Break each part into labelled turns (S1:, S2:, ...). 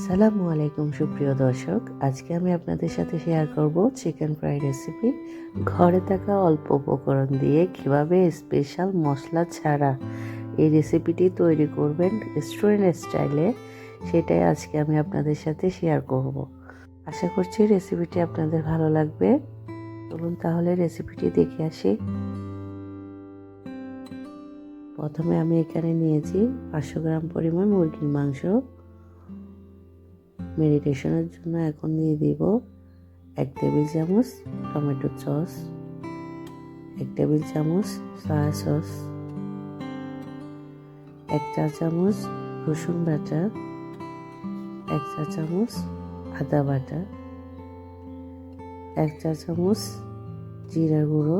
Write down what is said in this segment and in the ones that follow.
S1: আসসালামু আলাইকুম, সুপ্রিয় দর্শক। আজকে আমি আপনাদের সাথে শেয়ার করব চিকেন ফ্রাই রেসিপি ঘরে থাকা অল্প উপকরণ দিয়ে কীভাবে স্পেশাল মশলা ছাড়া এই রেসিপিটি তৈরি করবেন রেস্টুরেন্ট স্টাইলে সেটাই আজকে আমি আপনাদের সাথে শেয়ার করব। আশা করছি রেসিপিটি আপনাদের ভালো লাগবে। চলুন তাহলে রেসিপিটি দেখে আসি। প্রথমে আমি এখানে নিয়েছি পাঁচশো গ্রাম পরিমাণ মুরগির মাংস। মেডিটেশনের জন্য এখন দিয়ে দিব এক টেবিল চামচ টমেটো সস এক টেবিল চামচ সয়া সস এক চা চামচ রসুন বাটা, এক চা চামচ আদা বাটা, এক চা চামচ জিরা গুঁড়ো,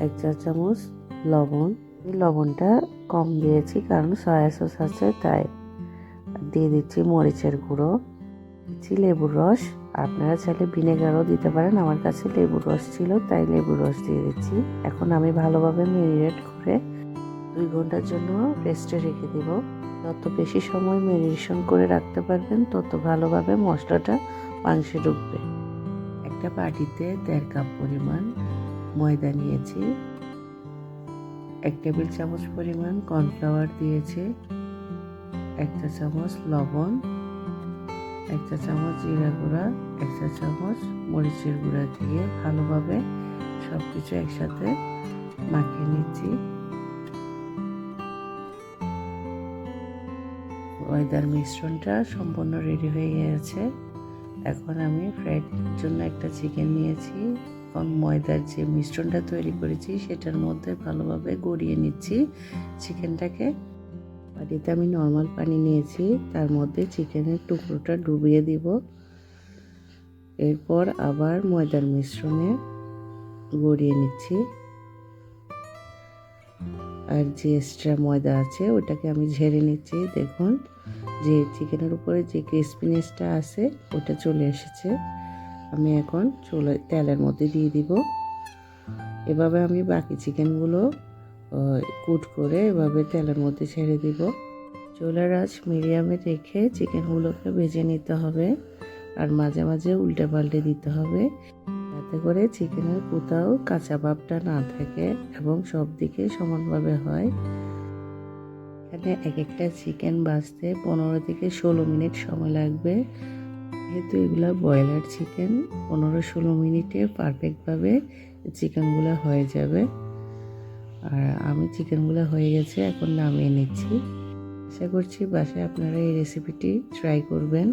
S1: এক চা চামচ লবণ। লবণটা কম দিয়েছি কারণ সয়া সস আছে তাই। দিয়ে দিচ্ছি মরিচের গুঁড়ো, দিচ্ছি লেবুর রস। আপনারা চাইলে ভিনেগারও দিতে পারেন, আমার কাছে লেবুর রস ছিল, তাই লেবুর রস দিয়ে দিচ্ছি। এখন আমি ভালোভাবে মেরিনেট করে দুই ঘণ্টার জন্য রেস্টে রেখে দিব। যত বেশি সময় মেরিনেশন করে রাখতে পারবেন, তত ভালোভাবে মশলাটা মাংসে ঢুকবে। একটা বাটিতে দেড় কাপ পরিমাণ ময়দা নিয়েছি, এক টেবিল চামচ পরিমাণ কর্নফ্লাওয়ার দিয়েছি। এক চা চামচ লবণ এক চা চামচ জিরা গুঁড়া এক চা চামচ মরিচের গুঁড়া দিয়ে ভালোভাবে সব কিছু একসাথে মাখিয়ে নিচ্ছি। ময়দার মিশ্রণটা সম্পূর্ণ রেডি হয়ে গেছে। এখন আমি ফ্রাইড জন্য একটা চিকেন নিয়েছি। এখন ময়দার যে মিশ্রণটা তৈরি করেছি, সেটার মধ্যে ভালোভাবে গড়িয়ে নিচ্ছি। চিকেনটাকে বাটিতে আমি নর্মাল পানি নিয়েছি, তার মধ্যে চিকেনের টুকরোটা ডুবিয়ে দিব। এরপর আবার ময়দার মিশ্রণে গড়িয়ে নিচ্ছি। আর যে এক্সট্রা ময়দা আছে, ওটাকে আমি ঝেড়ে নিচ্ছি। দেখুন, যে চিকেনের উপরে যে ক্রিসপিনেসটা আছে, ওটা চলে এসেছে। আমি এখন চলে, তেলের মধ্যে দিয়ে দিব। এভাবে আমি বাকি চিকেনগুলো কুট করে এভাবে তেলের মধ্যে ছেড়ে দিব। চুলার আঁচ মিডিয়ামে রেখে চিকেনগুলোকে ভেজে নিতে হবে আর মাঝে মাঝে উল্টে পাল্টে দিতে হবে। যাতে করে চিকেনের কোথাও কাঁচা ভাবটা না থাকে এবং সব দিকে সমানভাবে হয়। এখানে এক একটা চিকেন বাঁচতে পনেরো থেকে ষোলো মিনিট সময় লাগবে। যেহেতু এগুলো ব্রয়লার চিকেন, পনেরো ষোলো মিনিটে পারফেক্টভাবে চিকেনগুলো হয়ে যাবে। আর আমি চিকেনগুলো হয়ে গেছে, এখন নামিয়ে নিচ্ছি। আশা করছি বাসায় আপনারা এই রেসিপিটি ট্রাই করবেন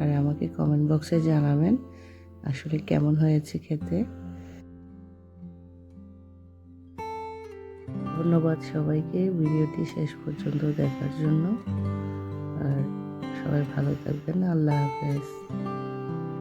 S1: আর আমাকে কমেন্ট বক্সে জানাবেন আসলে কেমন হয়েছে খেতে। ধন্যবাদ সবাইকে, ভিডিওটি শেষ পর্যন্ত দেখার জন্য। আর সবাই ভালো থাকবেন, আল্লাহ হাফেজ।